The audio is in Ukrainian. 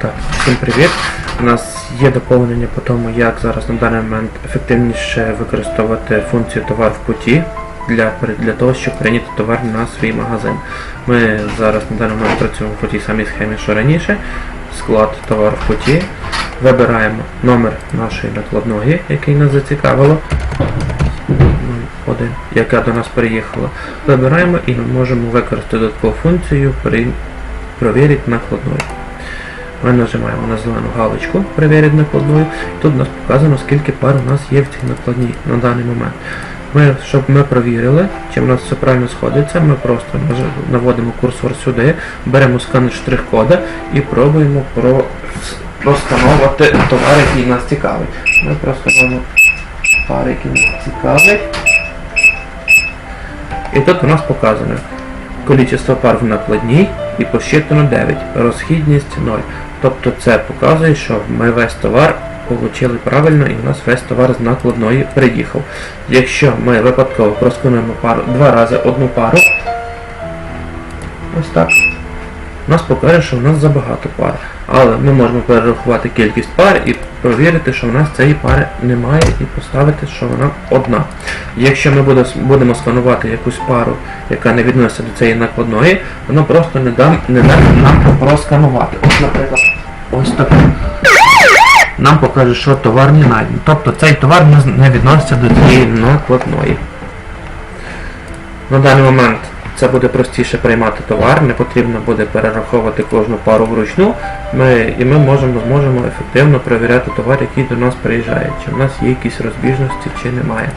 Так, всім привіт. У нас є доповнення по тому, як зараз на даний момент ефективніше використовувати функцію товар в путі для, для того, щоб прийняти товар на свій магазин. Ми зараз на даний момент працюємо по тій самій схемі, що раніше. Склад товар в путі. Вибираємо номер нашої накладної, який нас зацікавило. Один, яка до нас переїхала. Вибираємо і ми можемо використати додаткову функцію провірити накладною. Ми нажимаємо на зелену галочку «Перевірити накладною. І тут у нас показано, скільки пар у нас є в цій накладній на даний момент. Ми, щоб ми провірили, чи в нас все правильно сходиться, ми просто наводимо курсор сюди, беремо сканер штрих-кода і пробуємо про... проскановувати товар, який нас цікавить. Ми просто робимо пари, які нас цікавить. І тут у нас показано кількість пар в накладній і посчитано 9, розхідність 0. Тобто це показує, що ми весь товар отримали правильно і у нас весь товар з накладної приїхав. Якщо ми випадково проскануємо пару два рази одну пару, ось так, нас покаже, що у нас забагато пар. Але ми можемо перерахувати кількість пар і провірити, що у нас цієї пари немає, і поставити, що вона одна. Якщо ми будемо сканувати якусь пару, яка не відноситься до цієї накладної, воно просто не, дам, не дасть нам просканувати. Ось, наприклад, ось так. Нам покаже, що товар не знайдений. Тобто цей товар не відноситься до цієї накладної. На даний момент це буде простіше приймати товар, не потрібно буде перераховувати кожну пару вручну, ми, і ми можемо, зможемо ефективно перевіряти товар, який до нас приїжджає, чи в нас є якісь розбіжності, чи немає.